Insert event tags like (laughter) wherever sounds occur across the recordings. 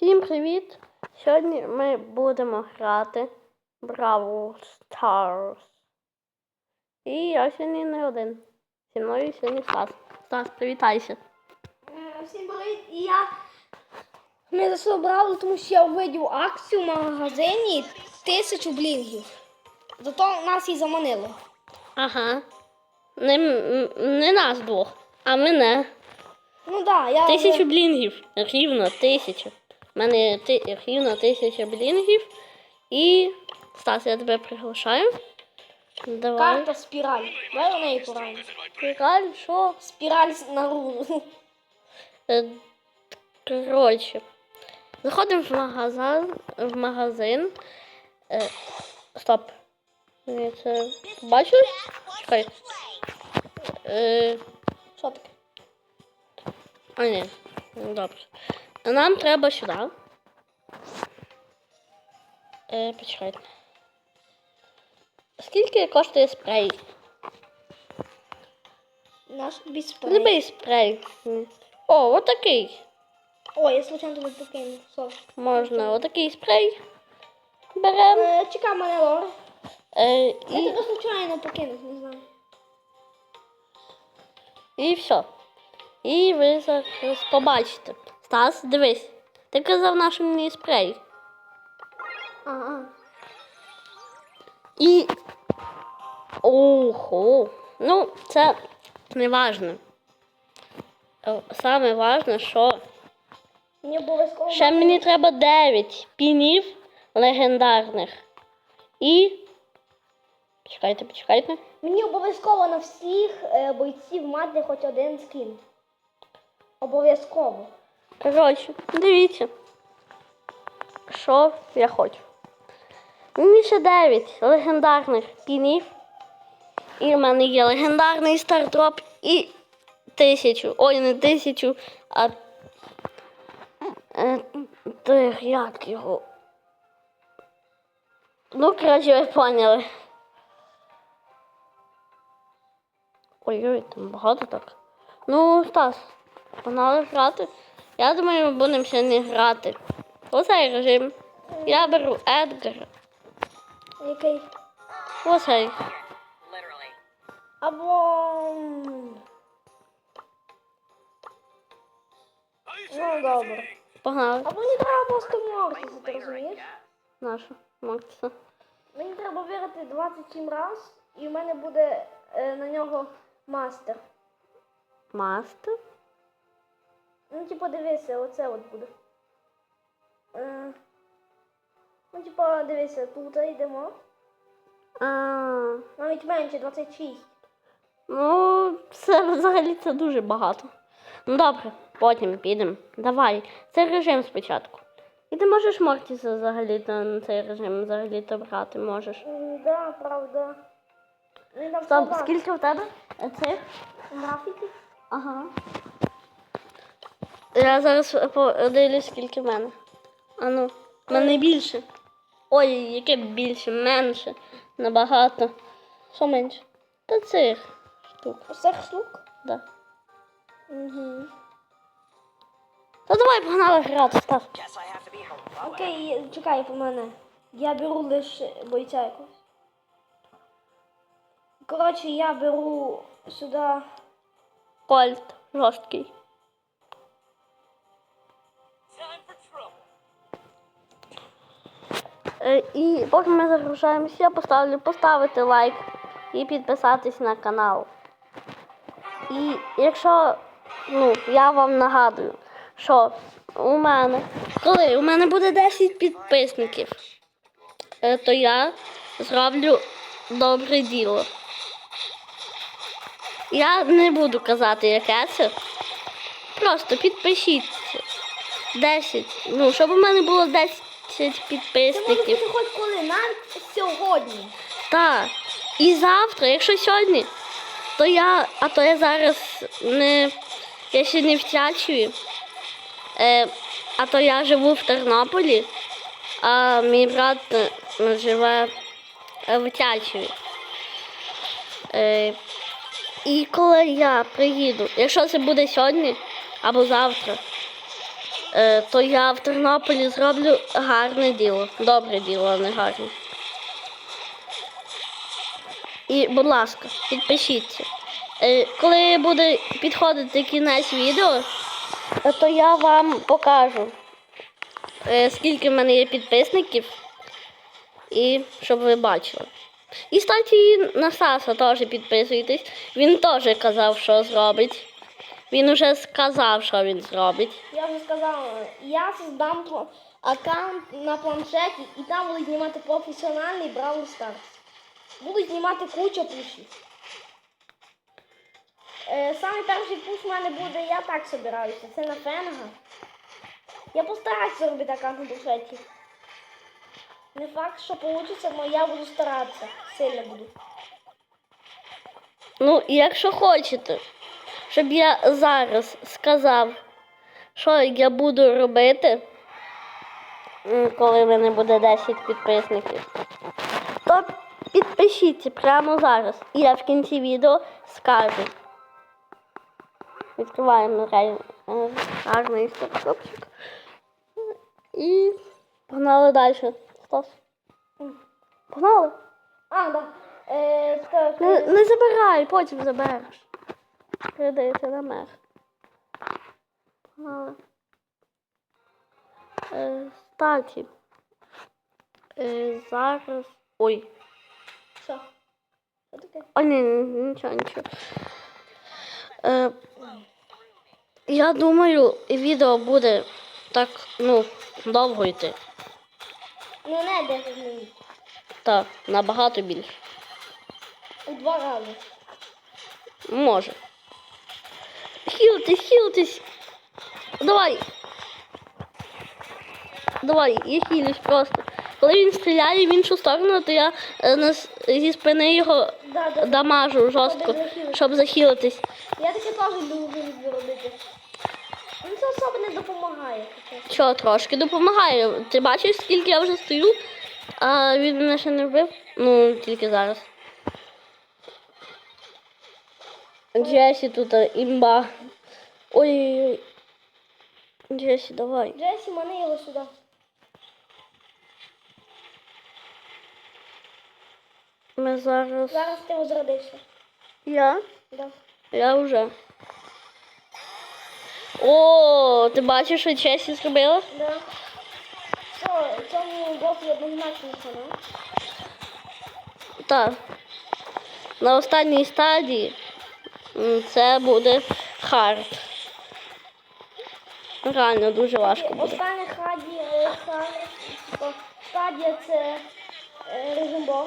Всім привіт! Сьогодні ми будемо грати Brawl Stars. І я сьогодні не один. Зі мною сьогодні Стас. Стас, привітайся. Е, Всім привіт! І я не зайшов Бравл, тому що я увидів акцію в магазині тисячу блінгів. Зато нас і заманило. Ага. Не, не нас двох, а мене. Ну так, я. Тисячу вже- блінгів. Рівно тисячу. У мене ти, рівно тисяча блінгів. І. Стас, я тебе приглашаю. Давай. Карта спіраль. Давай у неї пораємо. Спіраль, що? Спіраль на руну. Е, Коротше, заходимо в магазин. В магазин. Е, стоп. Ні, це бачили? Чекай. Е, Що таке? а ні, ну, добре. Нам треба сюди. Е, почекайте. Скільки коштує спрей? Наш спрей. Любий спрей. О, отакий. Ой, я случайно тобі покинув. Сорі. Можна отакий спрей. Беремо. Е, Чекай мене, Лора. Е, Я тебе случайно покинув, не знаю. І все. І ви зараз побачите. Стас, дивись. Ти казав наш мені спрей. Ага. І. Ого. Ну, це не важно. Е, Саме важне, що Мені обов'язково. ще мені треба 9 пінів легендарних. І. Почекайте, почекайте. Мені обов'язково на всіх е, бойців мати хоч один скін. Обов'язково. Коротше, дивіться. Що я хочу. Мені ще 9 легендарних пінів. І в мене є легендарний стардроп і тисячу. Ой, не тисячу, а. Е, як його. Ну, коротше, ви поняли. Ой-ой, там багато так. Ну, Стас, погнали грати. Я думаю, ми будемо сьогодні грати. Оцей режим. Я беру Едгара. Який? Оцей. Або. Ну, добре. Погнали. Або мені треба просто Мортіса, ти розумієш? Нашу Макса. Мені треба виграти 27 раз, і в мене буде е, на нього мастер. Мастер. Ну, типу, дивися, оце от буде. Е, ну, типу, дивися, тут йдемо. А, Навіть менше 26. ну, це взагалі це дуже багато. Ну добре, потім підемо. Давай. Цей режим спочатку. І ти можеш Мортіса взагалі на цей режим взагалі то брати можеш. М, Да, правда. Там Стоп, скільки у тебе? Цих? Графіки? Ага. Я зараз подивлюсь, скільки в мене. А ну, в мене більше. Ой, яке більше, менше. Набагато. Що менше? Та цих штук, Усіх штук? да. Угу. Та давай погнали грати, став. Окей, чекай по мене. Я беру лише бойця якогось. Коротше, я беру сюди. Кольт жорсткий. І поки ми загружаємося, я поставлю поставити лайк і підписатись на канал. І якщо ну, я вам нагадую, що у мене, коли у мене буде 10 підписників, е, то я зроблю добре діло. Я не буду казати, яке це. Просто підпишіться. 10. Ну, щоб у мене було 10 Це може підписників. бути хоч коли, навіть сьогодні. Так. І завтра, якщо сьогодні, то я, а то я зараз не. Я ще не в Тячеві. Е, а то я живу в Тернополі, а мій брат живе в Тячеві. Е, і коли я приїду, якщо це буде сьогодні або завтра, то я в Тернополі зроблю гарне діло. Добре діло, а не гарне. І, будь ласка, підпишіться. Е, коли буде підходити кінець відео, е, то я вам покажу, е, скільки в мене є підписників, і щоб ви бачили. І ставте і на Саса теж підписуйтесь. Він теж казав, що зробить. Він уже сказав, що він зробить. Я вже сказала, я создам аккаунт на планшеті і там буду знімати професіональний Бравл Старс. Буду знімати кучу пушів. Е, самий перший пуш в мене буде, я так собираюся. Це на фенга. Я постараюся зробити аккаунт на планшеті. Не факт, що вийде, але я буду старатися. Сильно буду. Ну, якщо хочете, щоб я зараз сказав, що я буду робити, коли в мене буде 10 підписників, то підпишіться прямо зараз. І я в кінці відео скажу. Відкриваємо е, гарний стопчик. І погнали далі. Стас. Погнали. А, да. Е, так, Не, не забирай, потім забереш. Передається на мер. Погнали. Е, Кстати, е, зараз. Ой. що? Що таке? О, ні, ні, нічого, нічого. Е, я думаю, відео буде так, ну, довго йти. Ну, не 10 минут. Так, набагато більше. У два рази. Може. Хілтесь, хілтесь. Давай. Давай, я хілюсь просто. Коли він стріляє в іншу сторону, то я е, зі спини його Да, да. дамажу жорстко, щоб захилитись. Я таке теж люблю люблю робити. Ну це особо не допомагає. Що трошки допомагає. Ти бачиш, скільки я вже стою, а він мене ще не вбив. Ну, тільки зараз. Джесі тут е, імба. Ой-ой-ой. Джесі, давай. Джесі, мани його сюди. Ми зараз. Зараз ти розродишся. Я? Да. Я вже. О, ти бачиш, що Чесі зробила? Да. Що, цьому боку однозначно хана. Так. На останній стадії м, Це буде хард. Реально дуже важко буде. Остання стадія, е, стадія це е, режим Бога.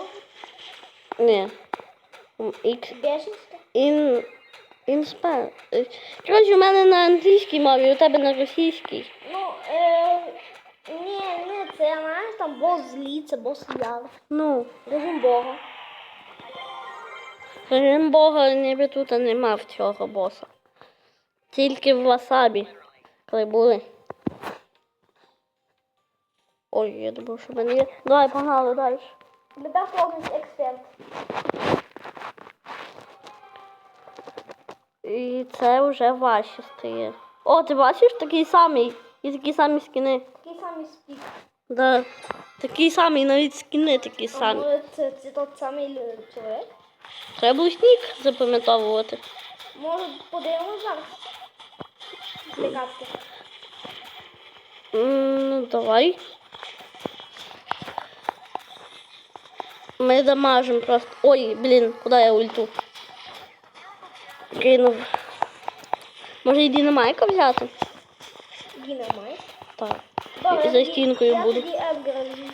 Ні. Ін. Інспе. е, Коротше, у мене на англійській мові, у тебе на російській. Ну, е, ні, не це, знаєш, там бос злі, це бос яр. Ну, Режим Бога. Режим Бога ніби тут не мав цього боса. Тільки в Васабі, коли були. Ой, я думав, що мене є. Давай, погнали далі. Для повністю експерт. І це вже важче стає. О, ти бачиш такий самий. І такі самі скини. Такий самий спік. Да. Такий самий, навіть скини такі самі. може це, це тот самий чоловік? Треба нік запам'ятовувати. Може подивимось зараз? Ну, давай. Ми дамажимо просто. Ой, блін, куди я ульту? Кинув. Може і динамайка взяти? Дінамайт. Так. Добре, І за тоді- стінкою я буду. тоді Едгара візьму.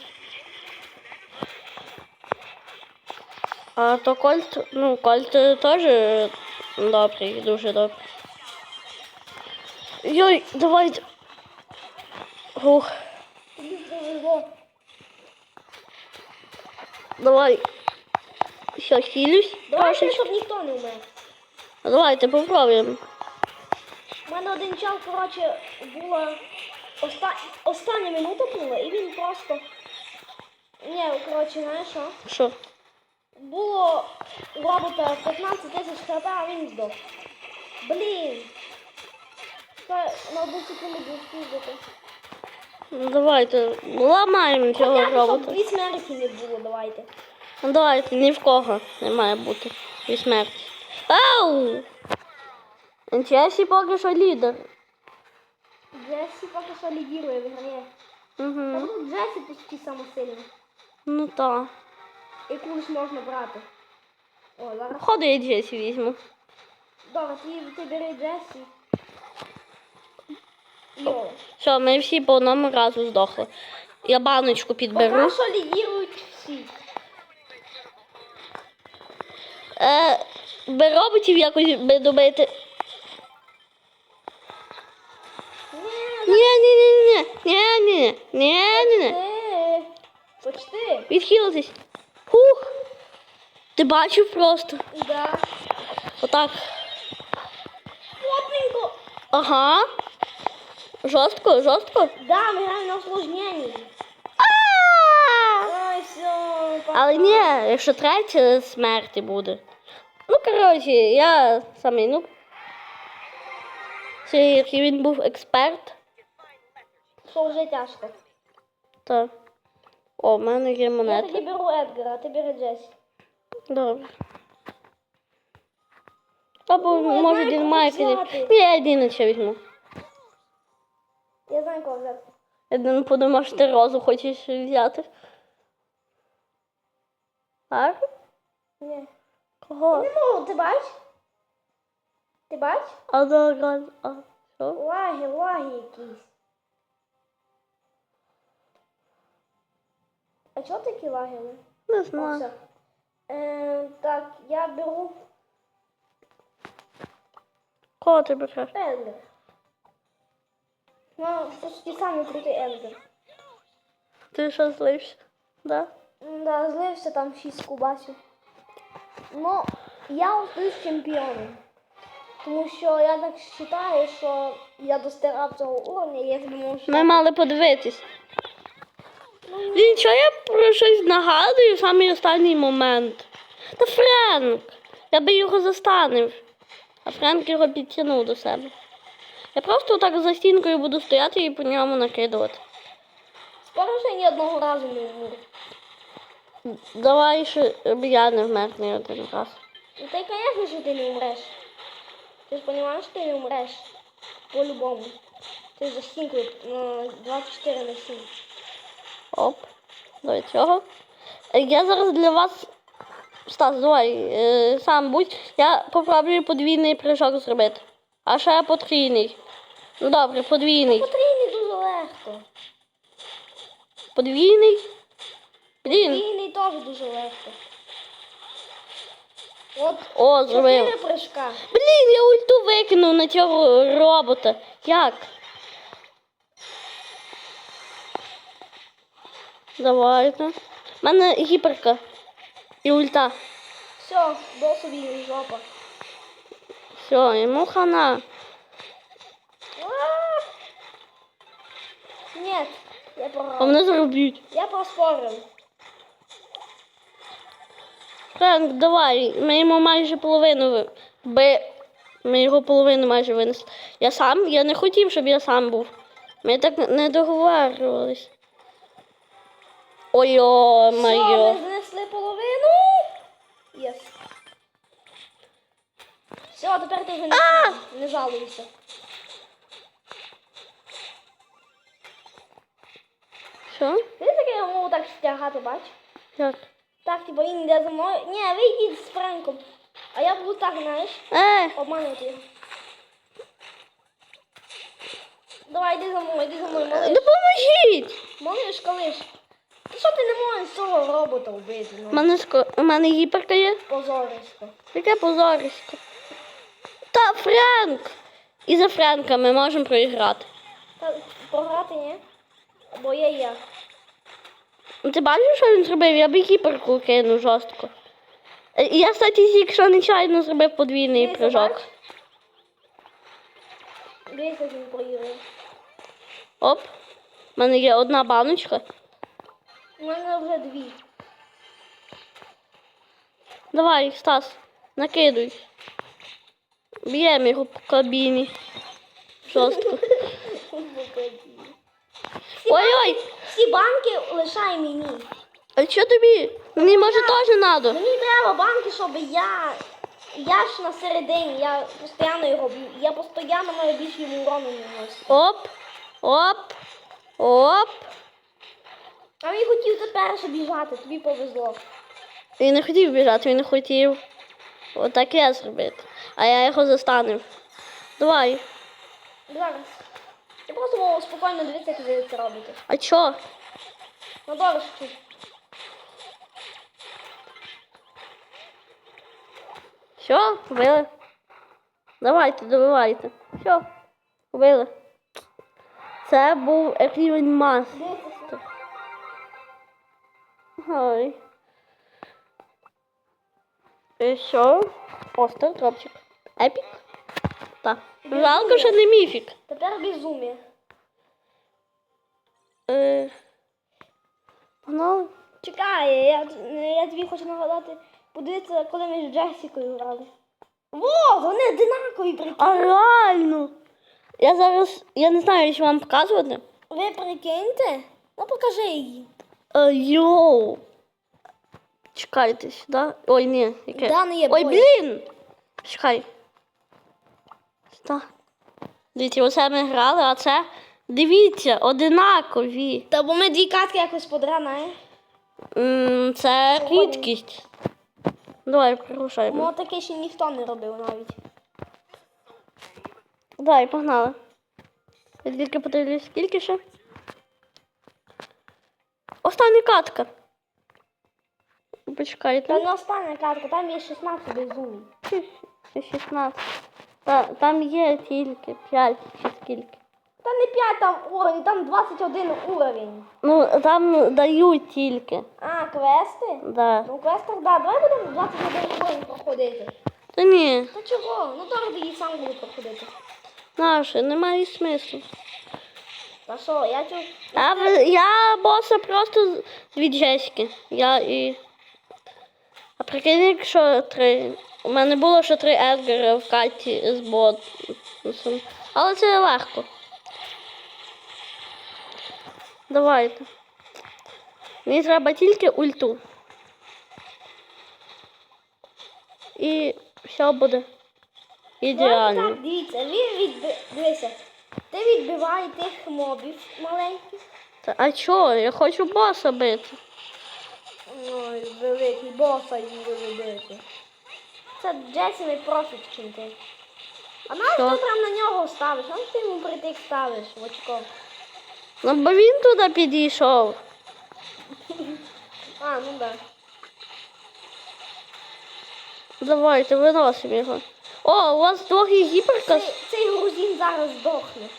А то кольт, ну, кольт теж добрий, дуже добрий. Йой, давайте. Ух, давай. Все, хилюсь трошечки. щоб ніхто не вмер. Давайте попробуємо. У мене один чел, коротше, була оста... остання минута була, і він просто. Ні, коротше, знаєш що? Що? Було у робота 15 тисяч хп, а він здох. Блін. Одну секунду спіздити. Ну, давайте, ламаємо цього робота. дві смерті не було, давайте. Ну давайте, ні в кого не має бути і смерті. Ау! Чесі поки що лідер. Джесі поки що лідірує, виграє. Та Угу. тут Джесі почти саме сильний. Ну так якусь можна брати. О, зараз. Ходи я Джесі візьму. Добре, ти, ти бери Джесі. Все, ми всі по одному разу здохли. Я баночку підберу. що лідірують всі. Е, би роботів якось би добити. Ні-ні-ні. Ні-ні-ні. Ні-ні-ні. Почти. Відхилитись. Ти бачив просто. Да. Отак. Плотненько. Ага. Жорстко, жорстко. Да, ми граємо на. Ой, все. Але ні, якщо третя смерті буде. Ну, коротше, я самий ну. Який він був експерт, Що вже тяжко. то. О, в мене є Я тоді беру Едгара, а ти бери Джесі. Добре. Або Ну, я може знаю, Дін кого Майкл. взяти. Ні, я візьму. Я знаю, кого взяти. Я думаю, подумав, що ти розу хочеш взяти. Так? Ні. Кого? Не можу, ти бач? Ти бач? А зараз. А що? Лаги, лаги якісь. А чого такі лаги? Не О, знаю. все. Е, так, я беру Кого ти береш? Едгар. Ну, почти самий крутий Едгар. Ти що злився? Да? М, Да, злився там 6 кубасів. Ну, я остаюсь чемпіоном. Тому що я так вважаю, що я достигав цього уровня, я собі можу Ми мали подивитись. Блін, що я про щось нагадую в самий останній момент? Та Френк! Я би його застанив. А Френк його підтягнув до себе. Я просто так за стінкою буду стояти і по ньому накидувати. Скоро ще ні одного разу не вмру. Давай ще щоб я не вмер не один раз. Ну й, звісно, що ти не вмреш. Ти ж розумієш, що ти не вмреш. По-любому. Ти за стінкою на 24 на 7. Оп. До цього. Е, Я зараз для вас. Стас, давай, е, сам будь. Я попробую подвійний прыжок зробити. А ще потрійний. Ну добре, подвійний. Потрійний дуже легко. Подвійний. Блін. Потрійний теж дуже легко. От О, зробив. прыжка. Блін, я ульту викинув на цього робота. Як? Давайте. У мене гіперка. І ульта. Все, до собі жопа. Все, йому хана. А! Нет, я А програв. мене зробіть. Я проспорив. Френк, давай, ми йому майже половину ви- би. Ми його половину майже винесли. Я сам, я не хотів, щоб я сам був. Ми так не договарювались. Ой-о, Все, моє. ми знесли половину. Єс. Все, тепер ти вже не, не жалуйся. Що? Ти таке я можу так стягати, бач? Як? Так, типу він йде за мною. Ні, ви з Френком. А я буду так, знаєш, Е, обманути його. Давай, йди за мною, йди за мною, малиш. допоможіть! Малиш, колиш. Що ти не можеш цього робота вбити? У Ну, мене, ско... У мене гіперка є. позорисько. Яке позорисько. Та Френк! І за Френка ми можемо проіграти. Та програти ні? Бо є я. Ну, Ти бачиш, що він зробив? Я би гіперку кинув жорстко. Е, Я, кстати, якщо нечайно зробив подвійний Дивися, прыжок. бач? Він проіграв. Оп. У мене є одна баночка. У мене вже дві. Давай, Стас, накидуй. Б'ємо його по кабіні. Жорстко. Ой-ой! Всі банки лишай мені. А що тобі? Мені може теж треба. Мені треба банки, щоб я. Я ж на середині, я постійно його б'ю. Я постійно маю йому урону наносити. Оп, оп, оп. А він хотів тепер біжати, тобі повезло. Він не хотів біжати, він не хотів отаке зробити. А я його застанив. Давай. Зараз. Я просто мов спокійно дивитися, як ви це робите. А чо? На дорожки. Що? Вбили? Давайте, добивайте. Що? Вбили. Це був рівень мас. Дивіться. Ой. І що? Остер, дропчик. Епік? Так. Жалко, що не міфік. Тепер безумие. Е... Погнали? Чекай, я, я тобі хочу нагадати, подивитися, коли ми з Джесікою грали. Во, вони одинакові прикинь. А реально? Я зараз, я не знаю, що вам показувати. Ви прикиньте? Ну покажи її. Е, йоу. Чекайте сюди. Ой, ні, яке. Да, не є Ой, бой. блін! Чекай. Сюди. Дивіться, оце ми грали, а це. Дивіться, одинакові. Та бо ми дві катки якось подрана, М, Це рідкість. Давай, прирушаємо. Ну таке ще ніхто не робив навіть. Давай, погнали. Я тільки подивлюсь, скільки ще. Остання катка. Та не остання катка, там є 16 безумій. 16. Та, там є тільки 5 чи скільки. Та не 5 там уровень, там 21 уровень. Ну, там дають тільки. А, квести? Да. Ну квестах, да, давай будемо 21 уровень проходити. Та ні, Та чого? Ну добре, її сам буду проходити. наше, немає смислу. Що, я чу... Я, я боса просто від Джеськи. Я і. А прикинь, якщо три. У мене було ще три Едгара в каті з ботом. Але це легко. Давайте. Мені треба тільки ульту. І все буде ідеально. Так, дивіться, він. Дивися, ти відбиває тих мобів маленьких. Та, а чого? Я хочу боса бити. Ой, великий боса її вибити. Це Джесі не профіт ти. А Що? ти прям на нього ставиш, а ти йому притик ставиш в очко. Ну, бо він туди підійшов. (laughs) А, ну да. Давайте, виносимо його. О, у вас двох є гіперка? Цей, цей грузин зараз здохне.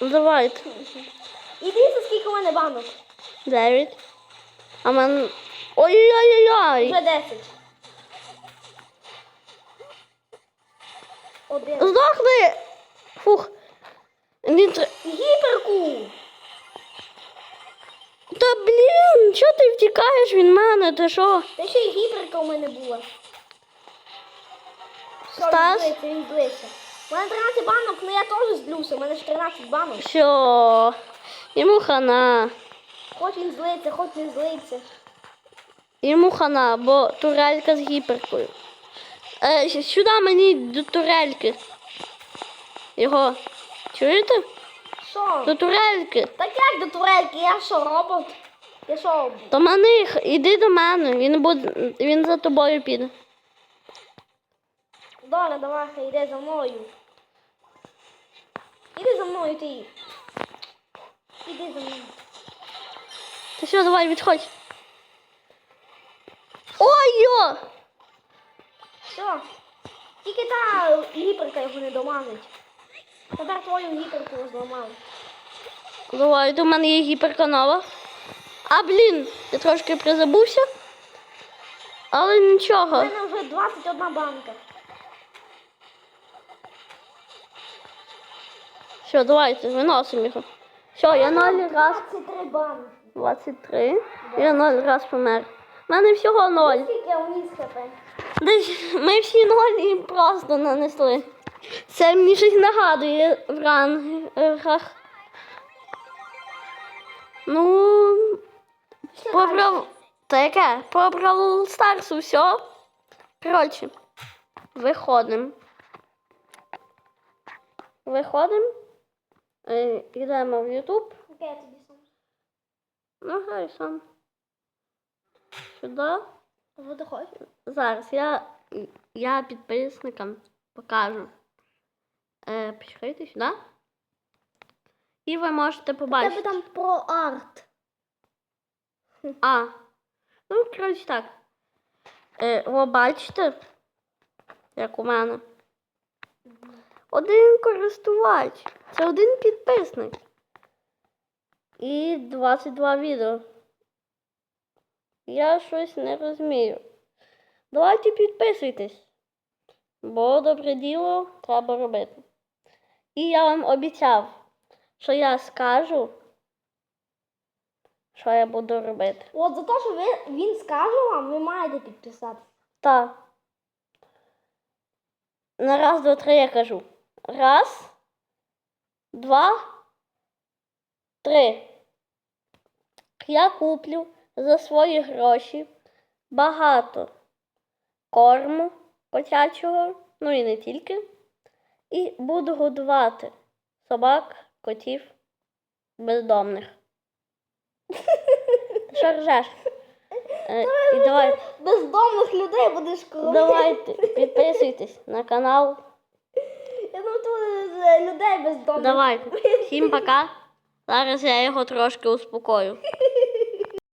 Давайте. І дивіться, скільки у мене банок. Дев'ять. А мен. Ой-ой-ой-ой. Вже 10. Один. Здохни! Фух. Він тр... Гіперку! Та блін, чого ти втікаєш від мене? Ти що? Та ще й гіперка у мене була. Стас? він він злиться. У мене 13 банок, ну я теж злюся, у мене ж 13 банок. Що? Йому хана. Хоч він злиться, хоч не злиться. Йому хана, бо турелька з гіперкою. Е, сюди мені до турельки. Його. Чуєте? Що? До турельки. Так як до турельки? Я що, робот? Я що? До мене, іди до мене, він буде, він за тобою піде. Доля, давай, йде за мною. Іди за мною ти. Іди за мною. Ти що, давай, відходь. Ой, йо! Все. Тільки та гіперка його не домажить. Тепер твою гіперку зламали. Давай, до мене є гіперканова. А, блін, я трошки призабувся. Але нічого. У мене вже 21 банка. Все, давайте, виносимо його. Все, я ноль раз 23 банки. 23. Я ноль раз помер. У мене всього ноль. Скільки у них хп? Десь ми всі ноль і просто нанесли. Це мені щось нагадує в рангах. Ну, про Брав... Та яке? Про Бравл Старс все. Коротше, виходимо. Виходимо. Е, Йдемо в Ютуб. Я тоді сам. Ну, грай сам. Сюди. Води? Зараз я, я підписникам покажу. Е, Пішли сюди. І ви можете побачити. Тебе там про арт. А. Ну, коротше так. Е, ви бачите, як у мене. Один користувач. Це один підписник. І 22 відео. Я щось не розумію. Давайте підписуйтесь. Бо добре діло треба робити. І я вам обіцяв, що я скажу, що я буду робити. От за те, що ви, він скаже вам, ви маєте підписати. Так. На раз, два, три я кажу. Раз, два, три. Я куплю за свої гроші багато корму котячого, ну і не тільки. І буду годувати собак, котів бездомних. Що ржеш? Е, і давай. Бездомних людей будеш кормити. Давайте, підписуйтесь на канал. Я тут е, людей бездомних. давай (laughs) Всім пока. Зараз я його трошки успокою.